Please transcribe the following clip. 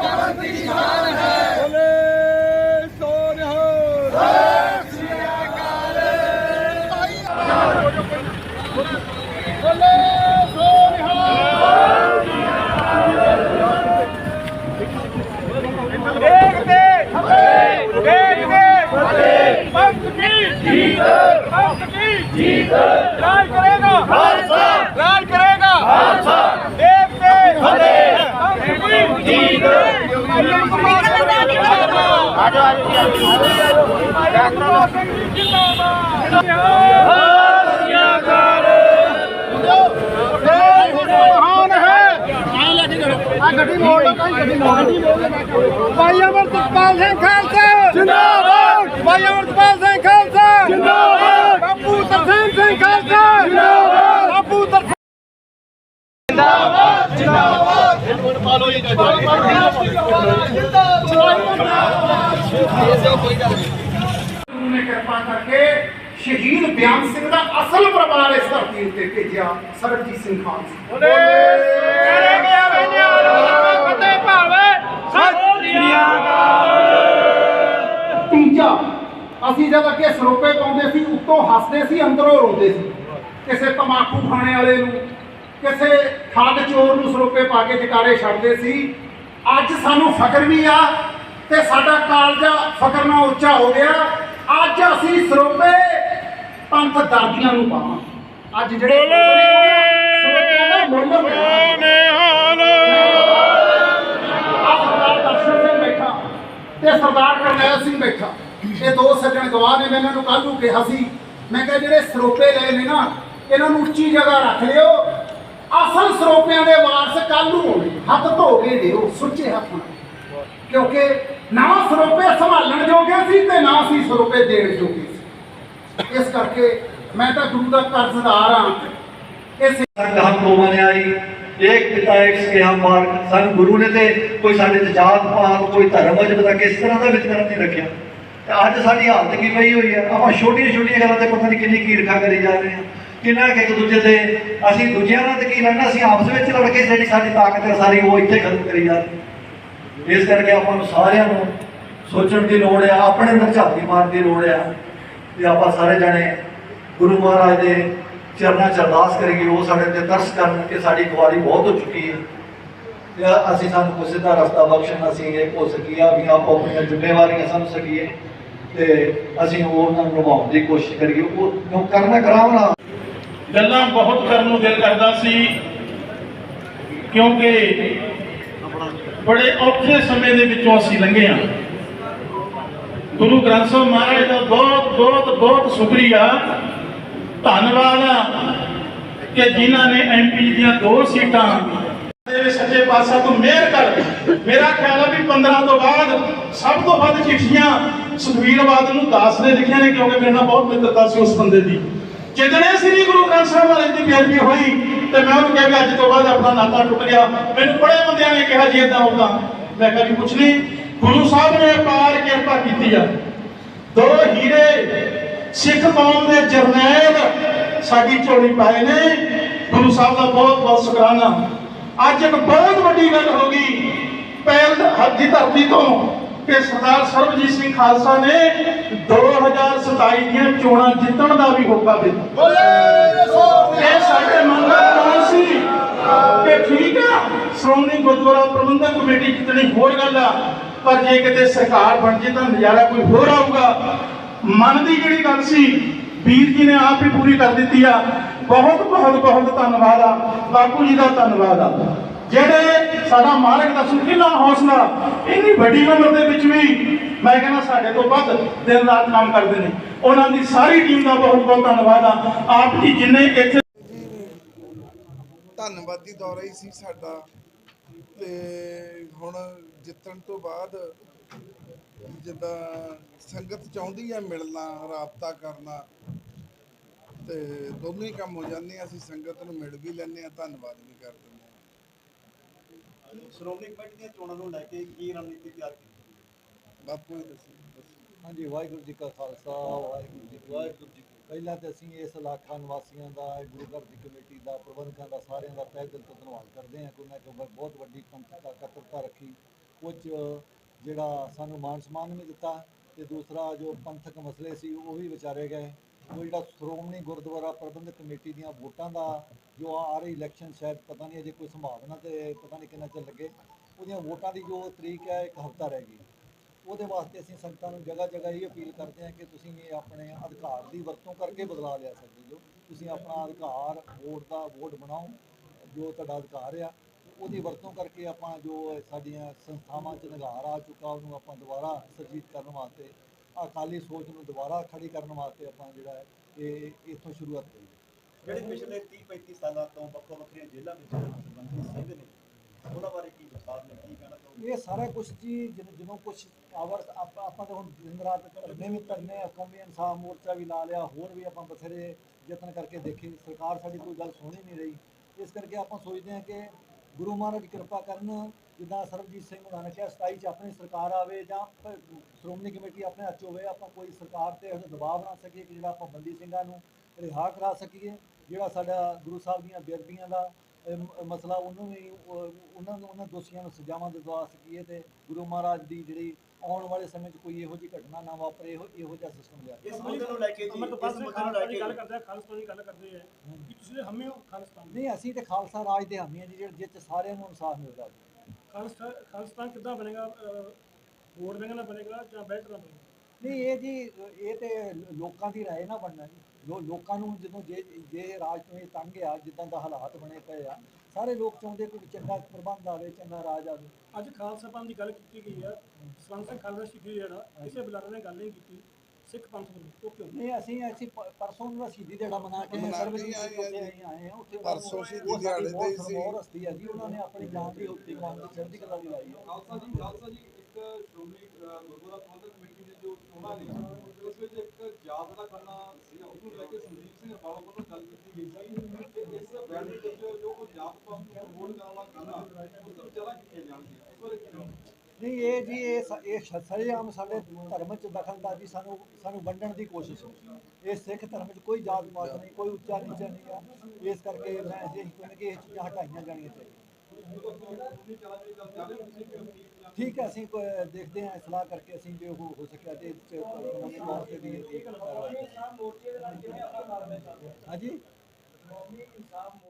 है ਮਹਾਨ ਹੈ ਆ ਗੱਡੀ ਮੋੜ ਲਓ ਕਹੀਂ ਗੱਡੀ ਮੋੜ ਭਾਈ ਅਮਰਤਪਾਲ ਸਿੰਘ ਖਾਲਸਾ ਜਿੰਦਾਬਾਦ ਭਾਈ ਅਮਰਤਪਾਲ ਸਿੰਘ ਖਾਲਸਾ ਜਿੰਦਾਬਾਦ। ਬਾਪੂ ਤਰਸੇਮ ਸਿੰਘ ਖਾਲਸਾ ਜਿੰਦਾਬਾਦ। ਬਾਪੂ ਤਰਸੇਮ ਗੁਰੂ ਨੇ ਕਿਰਪਾ ਕਰਕੇ ਸ਼ਹੀਦ ਬਿਆਨ ਸਿੰਘ ਦਾ ਅਸਲ ਪਰਿਵਾਰ ਇਸ ਧਰਤੀ ਉੱਤੇ ਭੇਜਿਆ ਸਰਬਜੀਤ ਸਿੰਘ ਖਾਲਸਾ ਫਤਿਹ ਭਾਵੇ ਸਤਿ ਸ੍ਰੀ ਤੀਜਾ ਅਸੀਂ ਜਦ ਅੱਗੇ ਸਰੋਪੇ ਪਾਉਂਦੇ ਸੀ ਉੱਤੋਂ ਹੱਸਦੇ ਸੀ ਅੰਦਰੋਂ ਰੋਂਦੇ ਸੀ ਕਿਸੇ ਤਮਾਕੂ ਖਾਣੇ ਵਾਲੇ ਨੂੰ ਕਿਸੇ ਠੱਗ ਚੋਰ ਨੂੰ ਸਰੋਪੇ ਪਾ ਕੇ ਜਕਾਰੇ ਛੱਡਦੇ ਸੀ ਅੱਜ ਸਾਨੂੰ ਫਖਰ ਵੀ ਆ ਤੇ ਸਾਡਾ ਕਾਲਜਾ ਫਖਰ ਨਾਲ ਉੱਚਾ ਹੋ ਗਿਆ ਅੱਜ ਅਸੀਂ ਸਰੋਪੇ ਪੰਥ ਦਰਦੀਆਂ ਨੂੰ ਪਾਵਾਂ। ਅੱਜ ਜਿਹੜੇ ਦਾ ਮੁੱਲ ਬੈਠਾ ਤੇ ਸਰਦਾਰ ਕਰਨੈਲ ਸਿੰਘ ਬੈਠਾ। ਇਹ ਦੋ ਸੱਜਣ ਗਵਾਹ ਨੇ ਮੈਂ ਇਹਨਾਂ ਨੂੰ ਕੱਲ ਨੂੰ ਕਿਹਾ ਸੀ। ਮੈਂ ਕਿਹਾ ਜਿਹੜੇ ਸਰੋਪੇ ਲਏ ਨੇ ਨਾ ਇਹਨਾਂ ਨੂੰ ਉੱਚੀ ਜਗ੍ਹਾ ਰੱਖ ਲਿਓ। ਅਸਲ ਸਰੋਪਿਆਂ ਦੇ ਵਾਰਸ ਕੱਲ ਨੂੰ ਹੱਥ ਧੋ ਕੇ ਦਿਓ ਸੁੱਚੇ ਹੱਥ ਨਾਲ। ਕਿਉਂਕਿ ਨਾ ਸਰੋਪੇ ਸੰਭਾਲਣ ਜੋਗੇ ਸੀ ਤੇ ਨਾ ਸੀ ਸਰੋਪੇ ਦੇਣ ਜੋਗੇ ਸੀ। ਇਸ ਕਰਕੇ ਮੈਂ ਤਾਂ ਗੁਰੂ ਦਾ ਕਰਜ਼ਦਾਰ ਹਾਂ। ਇਸ ਸੰਗ ਹਮ ਕੋ ਮਨਿਆਈ ਇੱਕ ਪਿਤਾ, ਇੱਕ ਸੇ ਹਮ ਸਾਨੂੰ ਗੁਰੂ ਨੇ ਤੇ ਕੋਈ ਸਾਡੇ ਤੇ ਜਾਤ ਪਾਤ, ਕੋਈ ਧਰਮ ਮਜਬ ਦਾ ਕਿਸ ਤਰ੍ਹਾਂ ਦਾ ਵਿਤਕਰਨ ਨਹੀਂ ਰੱਖਿਆ। ਤੇ ਅੱਜ ਸਾਡੀ ਹਾਲਤ ਕੀ ਪਈ ਹੋਈ ਹੈ? ਆਪਾਂ ਛੋਟੀਆਂ ਛੋਟੀਆਂ ਗੱਲਾਂ ਤੇ ਪਤਾ ਨਹੀਂ ਕਿੰਨੀ ਕੀਰਖਾ ਕਰੀ ਜਾ ਰਹੇ ਹਾਂ। ਕਿੰਨਾ ਕਿ ਇੱਕ ਦੂਜੇ ਤੇ ਅਸੀਂ ਦੂਜਿਆਂ ਨਾਲ ਤੇ ਕੀ ਲੜਨਾ ਅਸੀਂ ਆਪਸ ਵਿੱਚ ਲੜ ਕੇ ਜਿਹੜੀ ਸਾਡੀ ਤਾਕਤ ਹੈ, ਸਾਰੀ ਉਹ ਇੱਥੇ ਖਤਮ ਕਰੀ ਜਾ ਰਹੀ ਇਸ ਕਰਕੇ ਆਪਾਂ ਨੂੰ ਸਾਰਿਆਂ ਨੂੰ ਸੋਚਣ ਦੀ ਲੋੜ ਆ, ਆਪਣੇ ਅੰਦਰ ਝਾਤੀ ਮਾਰਨ ਦੀ ਲੋੜ ਹੈ ਤੇ ਆਪਾਂ ਸਾਰੇ ਜਣੇ ਗੁਰੂ ਮਹਾਰਾਜ ਦੇ ਚਰਨਾਂ 'ਚ ਅਰਦਾਸ ਕਰੀਏ, ਉਹ ਸਾਡੇ ਤੇ ਤਰਸ ਕਰਨ ਕਿ ਸਾਡੀ ਕੁਆਰੀ ਬਹੁਤ ਹੋ ਚੁੱਕੀ ਹੈ ਤੇ ਅਸੀਂ ਸਾਨੂੰ ਕਿਸੇ ਸਿੱਧਾ ਰਸਤਾ ਬਖਸ਼ਣ, ਅਸੀਂ ਇਹ ਹੋ ਸਕੀਆ ਵੀ ਆਪੋ ਆਪਣੀਆਂ ਜ਼ਿੰਮੇਵਾਰੀਆਂ ਸਮਝ ਸਕੀਏ ਤੇ ਅਸੀਂ ਉਹਨਾਂ ਨੂੰ ਨਿਭਾਉਣ ਦੀ ਕੋਸ਼ਿਸ਼ ਕਰੀਏ। ਉਹ ਕਿਉਂ ਕਰਨਾ ਕਰਾਉਣਾ ਗੱਲਾਂ ਬਹੁਤ ਕਰਨ ਨੂੰ ਦਿਲ ਕਰਦਾ ਸੀ, ਕਿਉਂਕਿ ਬੜੇ ਔਖੇ ਸਮੇਂ ਦੇ ਵਿੱਚੋਂ ਅਸੀਂ ਲੰਘੇ ਹਾਂ। ਗੁਰੂ ਗ੍ਰੰਥ ਸਾਹਿਬ ਮਹਾਰਾਜ ਦਾ ਬਹੁਤ ਬਹੁਤ ਬਹੁਤ ਸ਼ੁਕਰੀਆ। ਧੰਨਵਾਦ ਆ ਕਿ ਜਿਨ੍ਹਾਂ ਨੇ ਐਮਪੀ ਦੀਆਂ ਦੋ ਸੀਟਾਂ ਦੇ ਸੱਚੇ ਪਾਤਸ਼ਾਹ ਤੋਂ ਮਿਹਰ ਕਰ ਮੇਰਾ ਖਿਆਲ ਆ ਵੀ 15 ਤੋਂ ਬਾਅਦ ਸਭ ਤੋਂ ਵੱਧ ਚਿੱਠੀਆਂ ਸੁਖਵੀਰਵਾਦ ਨੂੰ ਦਾਸ ਨੇ ਲਿਖੀਆਂ ਨੇ, ਕਿਉਂਕਿ ਮੇਰੇ ਨਾਲ ਬਹੁਤ ਮਿੱਤਰਤਾ ਸੀ ਉਸ ਬੰਦੇ ਦੀ। ਜਿੱਦਣੇ ਸ੍ਰੀ ਗੁਰੂ ਗ੍ਰੰਥ ਸਾਹਿਬ ਵਾਲੇ ਦੀ ਬੇਅਦਬੀ ਹੋਈ ਤੇ ਮੈਂ ਉਹਨੂੰ ਕਿਹਾ ਵੀ ਅੱਜ ਤੋਂ ਬਾਅਦ ਆਪਣਾ ਨਾਤਾ ਟੁੱਟ ਗਿਆ। ਮੈਨੂੰ ਬੜੇ ਬੰਦਿਆਂ ਨੇ ਕਿਹਾ ਜੀ ਇਦਾਂ ਹੁੰਦਾ ਮੈਂ ਕਿਹਾ ਜੀ ਕੁਛ ਨਹੀਂ। ਗੁਰੂ ਸਾਹਿਬ ਨੇ ਅਪਾਰ ਕਿਰਪਾ ਕੀਤੀ ਆ। ਦੋ ਹੀਰੇ ਸਿੱਖ ਕੌਮ ਦੇ ਜਰਨੈਲ ਸਾਡੀ ਝੋਲੀ ਪਾਏ ਨੇ। ਗੁਰੂ ਸਾਹਿਬ ਦਾ ਬਹੁਤ ਬਹੁਤ ਸ਼ੁਕਰਾਨਾ। ਅੱਜ ਇੱਕ ਬਹੁਤ ਵੱਡੀ ਗੱਲ ਹੋ ਗਈ। ਪਹਿਲ ਹੱਦੀ ਧਰਤੀ ਤੋਂ ਕਿ ਸਰਦਾਰ ਸਰਬਜੀਤ ਸਿੰਘ ਖਾਲਸਾ ਨੇ 2027 ਦੀਆਂ ਚੋਣਾਂ ਜਿੱਤਣ ਦਾ ਵੀ ਹੋਕਾ ਦਿੱਤਾ ਇਹ ਸਾਡੇ ਮਨ ਦਾ ਪ੍ਰਣ ਸੀ। ਕਿ ਠੀਕ ਆ, ਸ਼੍ਰੋਮਣੀ ਗੁਰਦੁਆਰਾ ਪ੍ਰਬੰਧਕ ਕਮੇਟੀ ਜਿੱਤਣੀ ਹੋਰ ਗੱਲ ਆ, ਪਰ ਜੇ ਕਿਤੇ ਸਰਕਾਰ ਬਣ ਜੇ ਤਾਂ ਨਜ਼ਾਰਾ ਕੋਈ ਹੋਰ ਆਊਗਾ। ਮਨ ਦੀ ਜਿਹੜੀ ਗੱਲ ਸੀ, ਵੀਰ ਜੀ ਨੇ ਆਪ ਹੀ ਪੂਰੀ ਕਰ ਦਿੱਤੀ ਆ। ਬਹੁਤ ਬਹੁਤ ਬਹੁਤ ਧੰਨਵਾਦ ਆ। ਬਾਪੂ ਜੀ ਦਾ ਧੰਨਵਾਦ ਆ। ਜਿਹੜੇ ਸਾਡਾ ਮਾਲਕ ਦਾ ਸੁਖੀਲਾ ਹੌਸਲਾ, ਇੰਨੀ ਵੱਡੀ ਉਮਰ ਦੇ ਵਿੱਚ ਵੀ ਮੈਂ ਕਹਿੰਦਾ ਸਾਡੇ ਤੋਂ ਵੱਧ ਦਿਨ ਰਾਤ ਕੰਮ ਕਰਦੇ ਨੇ। ਉਹਨਾਂ ਦੀ ਸਾਰੀ ਟੀਮ ਦਾ ਬਹੁਤ ਬਹੁਤ ਧੰਨਵਾਦ ਆ। ਆਪ ਜੀ ਜਿੰਨੇ ਇੱਥੇ ਧੰਨਵਾਦੀ ਦੌਰਾ ਹੀ ਸੀ ਸਾਡਾ। ਤੇ ਹੁਣ ਜਿੱਤਣ ਤੋਂ ਬਾਅਦ ਜਿੱਦਾਂ ਸੰਗਤ ਚਾਹੁੰਦੀ ਹੈ ਮਿਲਣਾ, ਰਾਬਤਾ ਕਰਨਾ, ਤੇ ਦੋਨੇ ਹੀ ਕੰਮ ਹੋ ਜਾਂਦੇ ਆ। ਅਸੀਂ ਸੰਗਤ ਨੂੰ ਮਿਲ ਵੀ ਲੈਂਦੇ ਆ। ਧੰਨਵਾਦ ਵੀ ਕਰਦੇ ਦਿੰਦੇ ਸ਼੍ਰੋਮਣੀ ਕਮੇਟੀ ਦੀਆਂ ਚੋਣਾਂ ਨੂੰ ਲੈ ਕੇ ਕੀ ਰਣਨੀਤੀ ਤਿਆਰ ਕੀਤੀ ਬਾਪੂ ਹੀ ਦੱਸੋ ਦੱਸੋ। ਹਾਂਜੀ ਵਾਹਿਗੁਰੂ ਜੀ ਕਾ ਖਾਲਸਾ ਵਾਹਿਗੁਰੂ ਜੀ ਕੀ ਵਾਹਿਗੁਰੂ ਜੀ ਪਹਿਲਾਂ ਤੇ ਅਸੀਂ ਇਸ ਇਲਾਕਾ ਨਿਵਾਸੀਆਂ ਦਾ ਗੁਰੂ ਘਰ ਦੀ ਕਮੇਟੀ ਦਾ ਪ੍ਰਬੰਧਕਾਂ ਦਾ ਸਾਰਿਆਂ ਦਾ ਤਹਿ ਦਿਲ ਤੋਂ ਧੰਨਵਾਦ ਕਰਦੇ ਹਾਂ। ਕਿ ਉਹਨਾਂ ਨੇ ਬਹੁਤ ਵੱਡੀ ਪੰਥਕ ਇਕੱਤਰਤਾ ਰੱਖੀ। ਕੁਝ ਜਿਹੜਾ ਸਾਨੂੰ ਮਾਨ ਸਨਮਾਨ ਵੀ ਦਿੱਤਾ ਤੇ ਦੂਸਰਾ ਜੋ ਪੰਥਕ ਮਸਲੇ ਸੀ ਉਹ ਵੀ ਵਿਚਾਰੇ ਗਏ। ਉਹ ਜਿਹੜਾ ਸ਼੍ਰੋਮਣੀ ਗੁਰਦੁਆਰਾ ਪ੍ਰਬੰਧਕ ਕਮੇਟੀ ਦੀਆਂ ਵੋਟਾਂ ਦਾ ਜੋ ਆ ਰਹੀ ਇਲੈਕਸ਼ਨ ਸ਼ਾਇਦ ਪਤਾ ਨਹੀਂ ਅਜੇ ਕੋਈ ਸੰਭਾਵਨਾ ਤੇ ਪਤਾ ਨਹੀਂ ਕਿੰਨਾ ਚਿਰ ਲੱਗੇ। ਉਹਦੀਆਂ ਵੋਟਾਂ ਦੀ ਜੋ ਤਰੀਕ ਹੈ, ਇੱਕ ਹਫ਼ਤਾ ਰਹਿ ਗਈ। ਉਹਦੇ ਵਾਸਤੇ ਅਸੀਂ ਸੰਗਤਾਂ ਨੂੰ ਜਗ੍ਹਾ ਜਗ੍ਹਾ ਇਹ ਅਪੀਲ ਕਰਦੇ ਹਾਂ ਕਿ ਤੁਸੀਂ ਇਹ ਆਪਣੇ ਅਧਿਕਾਰ ਦੀ ਵਰਤੋਂ ਕਰਕੇ ਬਦਲਾ ਲਿਆ ਸਕਦੇ ਜੋ ਤੁਸੀਂ ਆਪਣਾ ਅਧਿਕਾਰ, ਵੋਟ ਦਾ ਵੋਟ ਬਣਾਓ, ਜੋ ਤੁਹਾਡਾ ਅਧਿਕਾਰ ਆ, ਉਹਦੀ ਵਰਤੋਂ ਕਰਕੇ ਆਪਾਂ ਜੋ ਸਾਡੀਆਂ ਸੰਸਥਾਵਾਂ 'ਚ ਨਿਗਾਰ ਆ ਚੁੱਕਾ, ਉਹਨੂੰ ਆਪਾਂ ਦੁਬਾਰਾ ਸਰਜੀਤ ਕਰਨ ਵਾਸਤੇ ਅਕਾਲੀ ਸੋਚ ਨੂੰ ਦੁਬਾਰਾ ਖੜੀ ਕਰਨ ਵਾਸਤੇ ਆਪਾਂ ਜਿਹੜਾ ਹੈ ਇਹ ਇੱਥੋਂ ਸ਼ੁਰੂਆਤ ਕਰੀਏ ਜਿਹੜੇ ਪਿਛਲੇ 30 35 ਸਾਲਾਂ ਤੋਂ ਵੱਖੋ ਵੱਖਰੀਆਂ ਜੇਲ੍ਹਾਂ ਵਿੱਚ ਬੰਦੀ ਸਿੰਘ ਨੇ ਉਹਨਾਂ ਬਾਰੇ ਕੀ ਵਿਚਾਰ ਨੇ ਕੀ ਕਹਿਣਾ ਚਾਹੋਗੇ? ਇਹ ਸਾਰਾ ਕੁਝ ਜੀ ਜਦੋਂ ਕੁਝ ਆਵਰਸ ਆਪਾਂ ਤਾਂ ਹੁਣ ਦਿਨ ਰਾਤ ਧਰਨੇ ਵੀ ਧਰਨੇ ਆ ਕੌਮੀ ਇਨਸਾਫ ਮੋਰਚਾ ਵੀ ਲਾ ਲਿਆ ਹੋਰ ਵੀ ਆਪਾਂ ਬਥੇਰੇ ਯਤਨ ਕਰਕੇ ਦੇਖੇ ਸਰਕਾਰ ਸਾਡੀ ਕੋਈ ਗੱਲ ਸੁਣ ਨਹੀਂ ਰਹੀ। ਇਸ ਕਰਕੇ ਆਪਾਂ ਸੋਚਦੇ ਹਾਂ ਕਿ ਗੁਰੂ ਮਹਾਰਾਜ ਕਿਰਪਾ ਕਰਨ ਜਿੱਦਾਂ ਸਰਬਜੀਤ ਸਿੰਘ ਉਹਨਾਂ ਨੇ ਕਿਹਾ 27 ਚ ਆਪਣੀ ਸਰਕਾਰ ਆਵੇ ਜਾਂ ਸ਼੍ਰੋਮਣੀ ਕਮੇਟੀ ਆਪਣੇ ਹੱਥ ਹੋਵੇ, ਆਪਾਂ ਕੋਈ ਸਰਕਾਰ ਤੇ ਇਹੋ ਦਬਾਅ ਬਣਾ ਸਕੀਏ ਕਿ ਜਿਹੜਾ ਆਪਾਂ ਬੰਦੀ ਸਿੰਘਾਂ ਨੂੰ ਰਿਹਾ ਕਰਾ ਸਕੀਏ ਜਿਹੜਾ ਸਾਡਾ ਗੁਰੂ ਸਾਹਿਬ ਦੀਆਂ ਬੇਅਦਬੀਆਂ ਦਾ ਮਸਲਾ ਉਹਨੂੰ ਵੀ ਉਹ- ਉਹਨਾਂ ਨੂੰ ਉਹਨਾਂ ਦੋਸ਼ੀਆਂ ਨੂੰ ਸਜ਼ਾਵਾਂ ਦਿਵਾ ਸਕੀਏ ਤੇ ਗੁਰੂ ਮਹਾਰਾਜ ਦੀ ਜਿਹੜੀ ਆਉਣ ਵਾਲੇ ਸਮੇਂ 'ਚ ਕੋਈ ਇਹੋ ਜਿਹੀ ਘਟਨਾ ਨਾ ਵਾਪਰੇ ਇਹੋ ਇਹੋ ਜਿਹਾ ਸਿਸਟਮ ਲਿਆ ਇਸ ਮੁੱਦੇ ਨੂੰ ਲੈ ਕੇ ਜੀ ਇਸ ਮੁੱਦੇ ਨੂੰ ਲੈ ਖਾਲਸਾ ਗੱਲ ਕਰਦੇ ਆ ਖਾਲਸਾ ਦੀ ਗੱਲ ਕਰਦੇ ਆ ਕਿ ਤੁਸੀਂ ਹਮੇ ਹੋ ਦੇ। ਨਹੀਂ ਅਸੀਂ ਤੇ ਖਾਲਸਾ ਰਾਜ ਦੇ ਹਾਮੀ ਹਾਂ ਜੀ ਜਿਹੜੇ ਜਿੱਥੇ ਸਾਰਿਆਂ ਨੂੰ ਇਨਸਾਫ ਮਿਲਦਾ ਜੀ। ਖਾਲਿਸਤਾਨ ਖਾਲਿਸਤਾਨ ਕਿੱਦਾਂ ਬਣੇਗਾ ਵੋਟ ਨਾਲ ਬਣੇਗਾ ਜਾਂ ਨਾਲ ਬਣੇਗਾ? ਨਹੀਂ ਇਹ ਜੀ ਇਹ ਤੇ ਲੋਕਾਂ ਦੀ ਰਾਏ ਨਾ ਬਣਨਾ ਜੀ। ਜੋ ਲੋਕਾਂ ਨੂੰ ਜਦੋਂ ਜੇ ਜੇ ਰਾਜ ਤੋਂ ਇਹ ਤੰਗ ਆ ਜਿੱਦਾਂ ਦਾ ਹਾਲਾਤ ਬਣੇ ਪਏ ਆ ਸਾਰੇ ਲੋਕ ਚਾਹੁੰਦੇ ਕਿ ਚੰਗਾ ਪ੍ਰਬੰਧ ਆਵੇ ਚੰਗਾ ਰਾਜ ਆਵੇ ਅੱਜ ਖਾਲਸਾ ਪੰਥ ਦੀ ਗੱਲ ਕੀਤੀ ਗਈ ਹੈ ਸਵੰਤ ਸਿੰਘ ਖਾਲਸਾ ਸ਼ਹੀਦੀ ਜਿਹੜਾ ਕਿਸੇ ਬੁਲਾਰੇ ਨੇ ਗੱਲ ਨਹੀਂ ਕੀਤੀ ਸਿੱਖ ਪੰਥ ਵੱਲੋਂ ਉਹ ਕਿਉਂ ਨਹੀਂ ਅਸੀਂ ਅਸੀਂ ਪਰਸੋਂ ਨੂੰ ਸ਼ਹੀਦੀ ਦਿਹਾੜਾ ਮਨਾ ਕੇ ਕੇ ਸਰਬਜੀਤ ਆਏ ਸਿੰਘ ਆ ਜੀ। ਉੱਥੇ ਆਏ ਆ ਉੱਥੇ ਪਰਸੋਂ ਸ਼ਹੀਦੀ ਦਿਹਾੜੇ ਬਹੁਤ ਤੇ ਸੀ। ਸਰਮੌਰ ਹਸਤੀ ਹੈ ਜੀ ਉਹਨਾਂ ਨੇ ਆਪਣੀ ਜਾਨ ਦੀ ਉੱਤੇ ਕੌਮ ਦੀ ਚੜ੍ਹਦੀ ਕਲਾ ਦੀ ਲਾਈ ਹੈ ਖਾਲਸਾ ਜੀ ਖਾਲਸਾ ਜੀ ਇੱਕ ਸ਼੍ਰੋਮਣੀ ਗੁਰਦੁਆਰਾ ਪ੍ਰਬੰਧਕ ਕਮੇਟੀ ਦੇ ਜੋ ਚੋਣਾਂ ਨੇ ਉਸ ਵਿੱਚ ਇੱਕ ਜਾਤ ਦਾ ਕਰਨਾ ਸੀਗਾ ਉਸ ਨੂੰ ਲੈ ਕੇ ਸੰਦੀਪ ਸਿੰਘ ਬਾਬਾ ਵੱਲੋਂ ਗੱਲ ਕੀਤੀ ਗਈ ਸੀ ਕਿ ਇਸ ਬੈਠਕ ਵਿੱਚ ਜੋ ਕੋਈ ਜਾਤ ਪਾਤ ਨੂੰ ਵੋਟ ਕਰਨ ਵਾਲਾ ਕਰਨਾ ਉਸ ਤੋਂ ਵਿਚਾਰਾ ਕੀਤੀਆਂ ਜਾਣਗੀਆਂ ਇਸ ਬਾਰੇ ਕੀ ਕਹੋਗੇ? ਨਹੀਂ ਇਹ ਜੀ ਇਹ ਇਹ ਸਰੇਆਮ ਸਾਡੇ ਧਰਮ ਚ ਦਖਲਅੰਦਾਜ਼ੀ ਸਾਨੂੰ ਸਾਨੂੰ ਵੰਡਣ ਦੀ ਕੋਸ਼ਿਸ਼ ਹੈ। ਇਹ ਸਿੱਖ ਧਰਮ ਚ ਕੋਈ ਜਾਤ ਪਾਤ ਨਹੀਂ ਕੋਈ ਉੱਚਾ ਨੀਚਾ ਨਹੀਂ ਆ ਇਸ ਕਰਕੇ ਮੈਂ ਇਹ ਕਹਿੰਦਾ ਕਿ ਇਹ ਚੀਜ਼ਾਂ ਹਟਾਈਆਂ ਜਾਣੀਆਂ ਚਾਹੀਦੀਆਂ। ਠੀਕ ਹੈ, ਅਸੀਂ ਦੇਖਦੇ ਹਾਂ ਸਲਾਹ ਕਰਕੇ ਅਸੀਂ ਜੇ ਉਹ ਹੋ ਸਕਿਆ ਤੇ ਇਸ ਤੇ ਵੀ ਹਾਂਜੀ?